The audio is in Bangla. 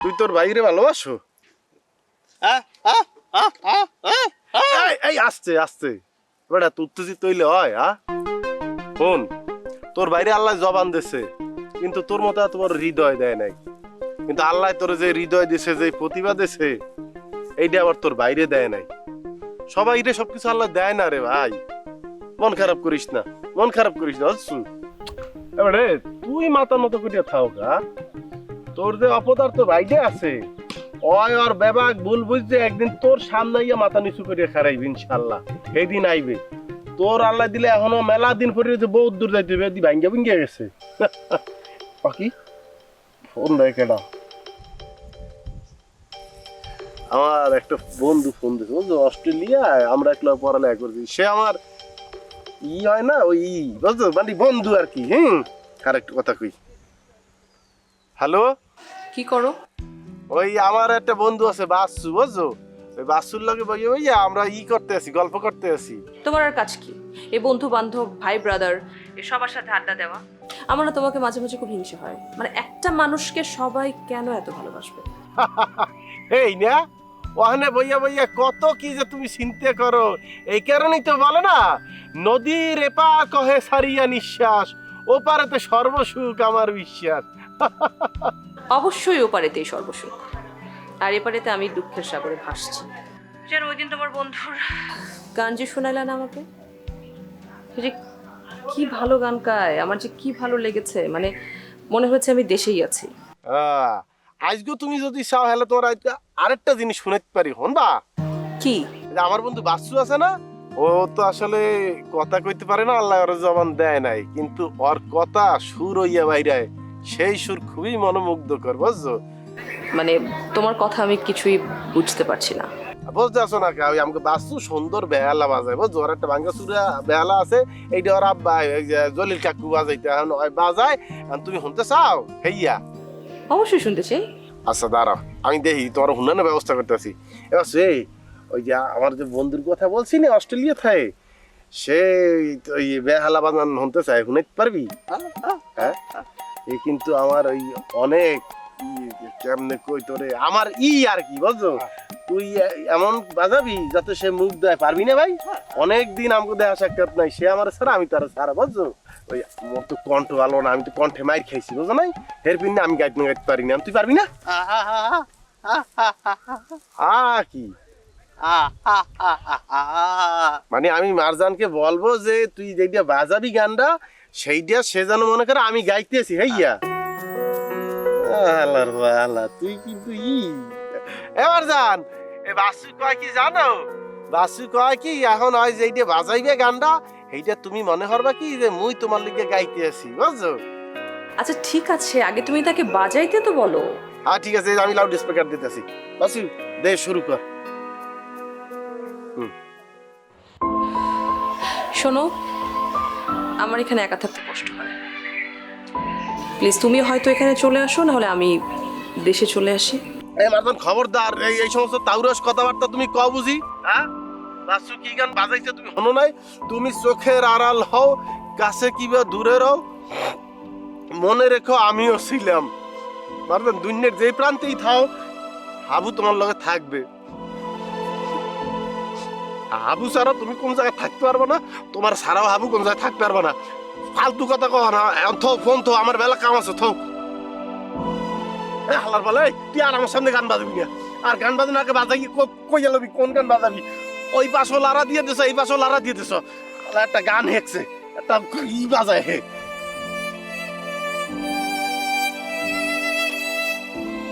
তুই তোর বাইরে ভালোবাসো? এই, আসছে আসছে। বেটা তুই তুই তৈলে হয় তোর বাইরে আল্লাহ জবান দিছে কিন্তু তোর মতো বড় হৃদয় দেয় নাই। কিন্তু আল্লাহ তোর যে হৃদয় দিছে যে প্রতিভা দিছে এইটা আবার তোর বাইরে দেয় নাই। সবাই রে সবকিছু আল্লাহ দেয় না রে ভাই। মন খারাপ করিস না মন খারাপ করিস না তুই মাথা মতো করিয়া থাও গা তোর যে অপদার্থ বাইরে আছে, অয় ওর বেবাক ভুল বুঝছে একদিন তোর সামনে ইয়া মাথা নিচু করিয়া খারাইবি ইনশাল্লাহ সেই দিন আইবে। তোর আল্লাহ দিলে এখনও মেলা দিন পরে যে বহুত দূর যাইতে হবে দি ভাঙ্গা ভিঙ্গা গেছে। পাখি ফোন দেয় কেডা। আমার একটা বন্ধু ফোন দিছে বুঝছ অস্ট্রেলিয়ায় আমরা একলা পড়ালেখা করছি। সে আমার ই হয় না, ওই বুঝছ? মানে বন্ধু আর কি, হুম? আর একটু কথা কই। হ্যালো? কি করো? ওই আমার একটা বন্ধু আছে বাসু বুঝছ? ওই বাসুর লগে বইয়ে বইয়া আমরা ই করতে আছি গল্প করতে আছি। তোমার আর কাজ কি? এই বন্ধু বান্ধব ভাই ব্রাদার এ সবার সাথে আড্ডা দেওয়া। আমার না তোমাকে মাঝে মাঝে খুব হিংসে হয়। মানে একটা মানুষকে সবাই কেন এত ভালোবাসবে? এই না ওখানে বইয়া বইয়া কত কি যে তুমি চিন্তা করো। এই কারণেই তো বলে না নদীর এপা কহে সারিয়া নিঃশ্বাস ওপারেতে সর্বসুখ আমার বিশ্বাস। অবশ্যই ওপারেতেই সর্বসুখ। আর এপারেতে আমি দুঃখের সাগরে ভাসছি। যেন ওই দিন তোমার বন্ধুর গান যে শোনালে না আমাকে? যে কি ভালো গান গায় আমার যে কি ভালো লেগেছে মানে মনে হচ্ছে আমি দেশেই আছি। আহ, আজকে তুমি যদি চাও হলে তোমার আজকে আরেকটা জিনিস শুনাইতে পারি হন বা কি যে আমার বন্ধু বাসু আছে না ও তো আসলে কথা কইতে পারে না আল্লাহ ওর জবান দেয় নাই কিন্তু ওর কথা সুর হইয়া বাইরে সেই সুর খুবই মনোমুগ্ধকর বুঝছ? মানে তোমার কথা আমি কিছুই বুঝতে পারছি না। বুঝতে আসো না ওই আমাকে বাসু সুন্দর বেহালা বাজায় বুঝছ? ওর একটা ভাঙ্গা চুরা বেহালা আছে এইটা ওর আব্বা জলিল কাকু বাজাইতে এখন ওই বাজায়। তুমি শুনতে চাও? হেইয়া। অবশ্যই শুনতে চাই। আচ্ছা দাঁড়াও আমি দেখি তোমার হুনানের ব্যবস্থা করতেছি। এবার সে ওই যে আমার যে বন্ধুর কথা বলছি না অস্ট্রেলিয়া থাকে সে ওই বেহালা বাজান শুনতে চায় শুনাইতে পারবি? হ্যাঁ? এ কিন্তু আমার ওই অনেক কেমনে কই তোরে আমার ই আর কি বুঝছ তুই এমন বাজাবি যাতে সে মুখ দেয় পারবি না ভাই অনেক দিন আমাকে দেখা সাক্ষাৎ নাই সে আমার ছাড়া আমি তার ছাড়া বুঝছ ওই মোর তো কণ্ঠ ভালো না আমি তো কণ্ঠে মাইর খাইছি বুঝো নাই হেরপিন না আমি গাইতে না গাইতে পারি না তুই পারবি না আ কি মানে আমি মারজানকে বলব যে তুই যেটা বাজাবি গানটা সেইটা সে যেন মনে করে আমি গাইতেছি হেইয়া। আল্লাহর আল্লাহ তুই কিন্তু ই। এবার জান এ বাসু কয় কি জানো? বাসু কয় কি এখন হয় যেইটা বাজাইবে গানটা সেইটা তুমি মনে করবা কি যে মুই তোমার লিগে গাইতে আছি বুঝছ? আচ্ছা ঠিক আছে আগে তুমি তাকে বাজাইতে তো বলো। হ্যাঁ ঠিক আছে আমি লাউড স্পিকার দিতেছি। বাসু দে শুরু কর। শোনো আমার এখানে একা থাকতে কষ্ট হয়। প্লিজ তুমি হয়তো এখানে চলে আসো, নাহলে আমি দেশে চলে আসি। এই মারদান খবরদার, এই এই সমস্ত তাউরস কথাবার্তা তুমি ক বুঝি হ্যাঁ? বাসু কি গান বাজাইছে তুমি শোনো নাই? তুমি চোখের আড়াল হও, কাছে কিবা দূরে রও। মনে রেখো আমিও ছিলাম। মারদান দুনিয়ার যেই প্রান্তেই থাও, হাবু তোমার লগে থাকবে। হাবু ছাড়া তুমি কোন জায়গায় থাকতে পারবে না? তোমার ছাড়াও হাবু কোন জায়গায় থাকতে পারবে না? ফালতু কথা কহ না এখন থো, ফোন থো আমার বেলা কাম আছে, থো। হালার বলে তুই আর আমার সামনে গান বাজাবি না আর গান বাজানো আগে বাজাবি কই লবি কোন গান বাজাবি? ওই পাশও লারা দিয়ে দিছ, এই পাশও লারা দিয়ে দিছ। একটা গান হেঁকছে একটা ই বাজায় হে।